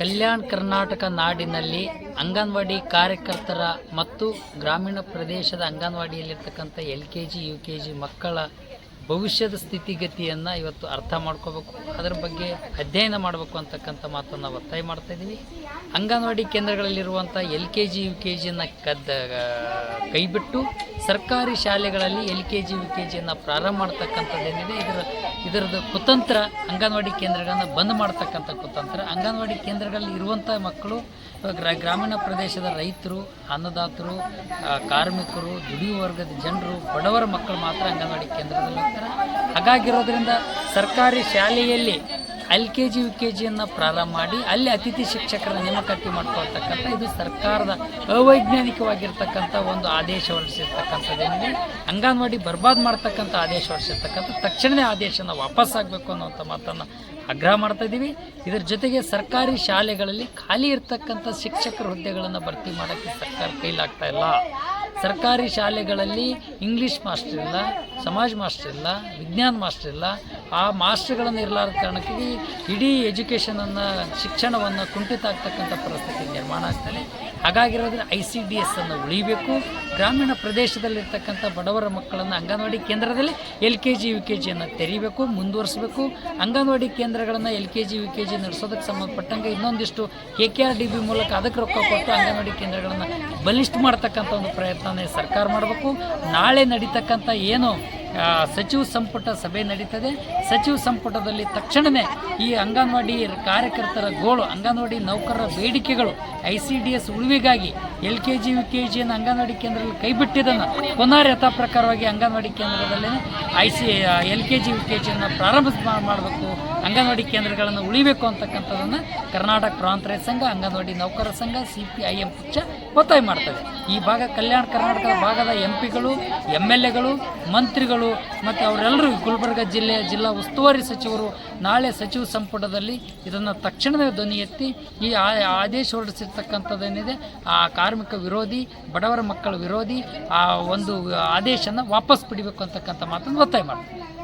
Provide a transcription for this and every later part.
ಕಲ್ಯಾಣ ಕರ್ನಾಟಕ ನಾಡಿನಲ್ಲಿ ಅಂಗನವಾಡಿ ಕಾರ್ಯಕರ್ತರ ಮತ್ತು ಗ್ರಾಮೀಣ ಪ್ರದೇಶದ ಅಂಗನವಾಡಿಯಲ್ಲಿರ್ತಕ್ಕಂಥ L K G U K G ಮಕ್ಕಳ ಭವಿಷ್ಯದ ಸ್ಥಿತಿಗತಿಯನ್ನು ಇವತ್ತು ಅರ್ಥ ಮಾಡ್ಕೋಬೇಕು. ಅದರ ಬಗ್ಗೆ ಅಧ್ಯಯನ ಮಾಡಬೇಕು ಅಂತಕ್ಕಂಥ ಮಾತನ್ನು ಒತ್ತಾಯ ಮಾಡ್ತಾ ಇದ್ದೀವಿ anganwadi ಕೇಂದ್ರಗಳಲ್ಲಿರುವಂಥ L K G U K ಜಿಯನ್ನು ಕದ್ದ, ಕೈಬಿಟ್ಟು ಸರ್ಕಾರಿ ಶಾಲೆಗಳಲ್ಲಿ L K G U K ಜಿಯನ್ನು ಪ್ರಾರಂಭ ಮಾಡ್ತಕ್ಕಂಥದ್ದೇನಿದೆ. ಇದರ ಇದರದ್ದು ಕುತಂತ್ರ ಅಂಗನವಾಡಿ ಕೇಂದ್ರಗಳನ್ನು ಬಂದ್ ಮಾಡ್ತಕ್ಕಂಥ ಕುತಂತ್ರ. ಅಂಗನವಾಡಿ ಕೇಂದ್ರಗಳಲ್ಲಿ ಇರುವಂಥ ಮಕ್ಕಳು ಗ್ರಾ, ಗ್ರಾಮೀಣ ಪ್ರದೇಶದ ರೈತರು, ಅನ್ನದಾತರು ಕಾರ್ಮಿಕರು ದುಡಿಯುವ ವರ್ಗದ ಜನರು, ಬಡವರ ಮಕ್ಕಳು ಮಾತ್ರ ಅಂಗನವಾಡಿ ಕೇಂದ್ರದಲ್ಲಿ ಹೋಗ್ತಾರೆ ಹಾಗಾಗಿರೋದ್ರಿಂದ ಸರ್ಕಾರಿ ಶಾಲೆಯಲ್ಲಿ L K G, U K ಜಿಯನ್ನು ಪ್ರಾರಂಭ ಮಾಡಿ ಅಲ್ಲಿ ಅತಿಥಿ ಶಿಕ್ಷಕರ ನೇಮಕಾತಿ ಮಾಡ್ಕೊಳ್ತಕ್ಕಂಥ, ಇದು ಸರ್ಕಾರದ ಅವೈಜ್ಞಾನಿಕವಾಗಿರ್ತಕ್ಕಂಥ ಒಂದು ಆದೇಶ ಹೊರಡಿಸಿರ್ತಕ್ಕಂಥದ್ದೇನಿದೆ ಅಂಗನವಾಡಿ ಬರ್ಬಾದ್ ಮಾಡ್ತಕ್ಕಂಥ ಆದೇಶ ಹೊರಡಿಸಿರ್ತಕ್ಕಂಥ ತಕ್ಷಣವೇ ಆದೇಶನ ವಾಪಸ್ ಆಗಬೇಕು ಅನ್ನುವಂಥ ಮಾತನ್ನು ಆಗ್ರಹ ಮಾಡ್ತಾ ಇದ್ದೀವಿ. ಇದರ ಜೊತೆಗೆ ಸರ್ಕಾರಿ ಶಾಲೆಗಳಲ್ಲಿ ಖಾಲಿ ಇರ್ತಕ್ಕಂಥ ಶಿಕ್ಷಕರ ಹುದ್ದೆಗಳನ್ನು ಭರ್ತಿ ಮಾಡೋಕ್ಕೆ ಸರ್ಕಾರ ಕೈಲಾಗ್ತಾ ಇಲ್ಲ. ಸರ್ಕಾರಿ ಶಾಲೆಗಳಲ್ಲಿ ಇಂಗ್ಲೀಷ್ ಮಾಸ್ಟರ್ ಇಲ್ಲ, ಸಮಾಜ ಮಾಸ್ಟರ್ ಇಲ್ಲ, ವಿಜ್ಞಾನ ಮಾಸ್ಟರ್ ಇಲ್ಲ. ಆ ಮಾಸ್ಟರ್ಗಳನ್ನು ಇರಲಾರದ ಕಾರಣಕ್ಕೆ ಇಡೀ ಎಜುಕೇಷನನ್ನು ಶಿಕ್ಷಣವನ್ನು ಕುಂಠಿತ ಆಗ್ತಕ್ಕಂಥ ಪರಿಸ್ಥಿತಿ ಆಗ್ತದೆ. ಹಾಗಾಗಿರೋದ್ರೆ ಐ ಸಿ ಡಿ ಎಸ್ ಅನ್ನು ಉಳಿಬೇಕು. ಗ್ರಾಮೀಣ ಪ್ರದೇಶದಲ್ಲಿರ್ತಕ್ಕಂಥ ಬಡವರ ಮಕ್ಕಳನ್ನು ಅಂಗನವಾಡಿ ಕೇಂದ್ರದಲ್ಲಿ L K G, U K ಜಿಯನ್ನು ತೆರೀಬೇಕು, ಮುಂದುವರಿಸಬೇಕು. ಅಂಗನವಾಡಿ ಕೇಂದ್ರಗಳನ್ನು L K G, U K G ನಡೆಸೋದಕ್ಕೆ ಸಂಬಂಧಪಟ್ಟಂಗೆ ಇನ್ನೊಂದಿಷ್ಟು K K R D B ಮೂಲಕ ಅದಕ್ಕೆ ರೊಕ್ಕ ಕೊಟ್ಟು ಅಂಗನವಾಡಿ ಕೇಂದ್ರಗಳನ್ನು ಬಲಿಷ್ಠ ಮಾಡ್ತಕ್ಕಂಥ ಒಂದು ಪ್ರಯತ್ನನೇ ಸರ್ಕಾರ ಮಾಡಬೇಕು. ನಾಳೆ ನಡೀತಕ್ಕಂಥ ಏನು ಸಚಿವ ಸಂಪುಟ ಸಭೆ ನಡೀತದೆ. ಸಚಿವ ಸಂಪುಟದಲ್ಲಿ ತಕ್ಷಣವೇ ಈ ಅಂಗನವಾಡಿ ಕಾರ್ಯಕರ್ತರ ಗೋಳು, ಅಂಗನವಾಡಿ ನೌಕರರ ಬೇಡಿಕೆಗಳು, ಐ ಸಿ ಡಿ ಎಸ್ ಉಳಿವಿಗಾಗಿ L K G, U K ಜಿಯನ್ನು anganwadi ಕೇಂದ್ರದಲ್ಲಿ ಕೈಬಿಟ್ಟಿದ್ದನ್ನು ಪುನಃ ಪ್ರಕಾರವಾಗಿ anganwadi ಕೇಂದ್ರದಲ್ಲೇ I C L K G, U K ಜಿಯನ್ನು ಪ್ರಾರಂಭ ಮಾಡಬೇಕು, ಅಂಗನವಾಡಿ ಕೇಂದ್ರಗಳನ್ನು ಉಳಿಬೇಕು ಅಂತಕ್ಕಂಥದ್ದನ್ನು ಕರ್ನಾಟಕ ಪ್ರಾಂತ ರೈತ ಸಂಘ, ಅಂಗನವಾಡಿ ನೌಕರರ ಸಂಘ, ಸಿ ಪಿ ಐ ಎಂ ಪಕ್ಷ ಒತ್ತಾಯ ಮಾಡ್ತದೆ. ಈ ಭಾಗ ಕಲ್ಯಾಣ ಕರ್ನಾಟಕದ ಭಾಗದ ಎಂ ಪಿಗಳು ಎಂ ಎಲ್ ಎಗಳು ಮಂತ್ರಿಗಳು ಮತ್ತು ಅವರೆಲ್ಲರೂ ಗುಲ್ಬರ್ಗ ಜಿಲ್ಲೆ ಜಿಲ್ಲಾ ಉಸ್ತುವಾರಿ ಸಚಿವರು ನಾಳೆ ಸಚಿವ ಸಂಪುಟದಲ್ಲಿ ಇದನ್ನು ತಕ್ಷಣವೇ ಧ್ವನಿ ಎತ್ತಿ ಈ ಆದೇಶ ಹೊರಡಿಸಿರ್ತಕ್ಕಂಥದ್ದೇನಿದೆ, ಆ ಕಾರ್ಮಿಕ ವಿರೋಧಿ, ಬಡವರ ಮಕ್ಕಳ ವಿರೋಧಿ ಆ ಒಂದು ಆದೇಶನ ವಾಪಸ್ ಪಡಿಬೇಕು ಅಂತಕ್ಕಂಥ ಮಾತನ್ನು ಒತ್ತಾಯ ಮಾಡ್ತಾರೆ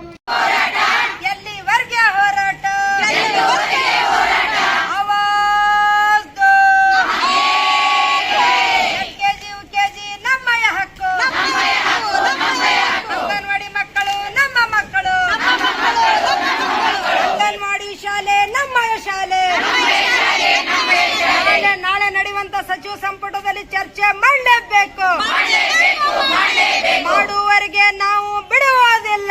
ಚರ್ಚೆ ಮಾಡಲೇಬೇಕು. ಮಾಡುವವರಿಗೆ ನಾವು ಬಿಡುವುದಿಲ್ಲ.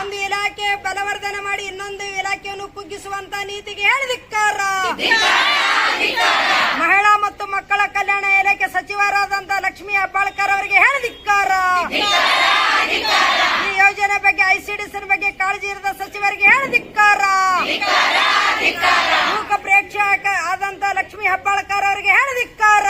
ಒಂದು ಇಲಾಖೆ ಬಲವರ್ಧನೆ ಮಾಡಿ ಇನ್ನೊಂದು ಇಲಾಖೆಯನ್ನು ಕುಗ್ಗಿಸುವಂತ ನೀತಿಗೆ ಹೇಳಿದಿಕ್ಕಾರ ಮಹಿಳಾ ಮತ್ತು ಮಕ್ಕಳ ಕಲ್ಯಾಣ ಇಲಾಖೆ ಸಚಿವರಾದಂತ ಲಕ್ಷ್ಮೀ ಹೆಬ್ಬಾಳ್ಕರ್ ಅವರಿಗೆ ಹೇಳಿದಿಕ್ಕಾರ ಈ ಯೋಜನೆ ಬಗ್ಗೆ ಐಸಿಡಿಎಸ್ ಬಗ್ಗೆ ಕಾಳಜಿ ಇರದ ಸಚಿವರಿಗೆ ಹೇಳಿದಿಕ್ಕಾರ ಮೂಕ ಪ್ರೇಕ್ಷಕ ಆದಂತ ಲಕ್ಷ್ಮೀ ಹೆಬ್ಬಾಳ್ಕರ್ ಅವರಿಗೆ ಹೇಳಿದಿಕ್ಕಾರ.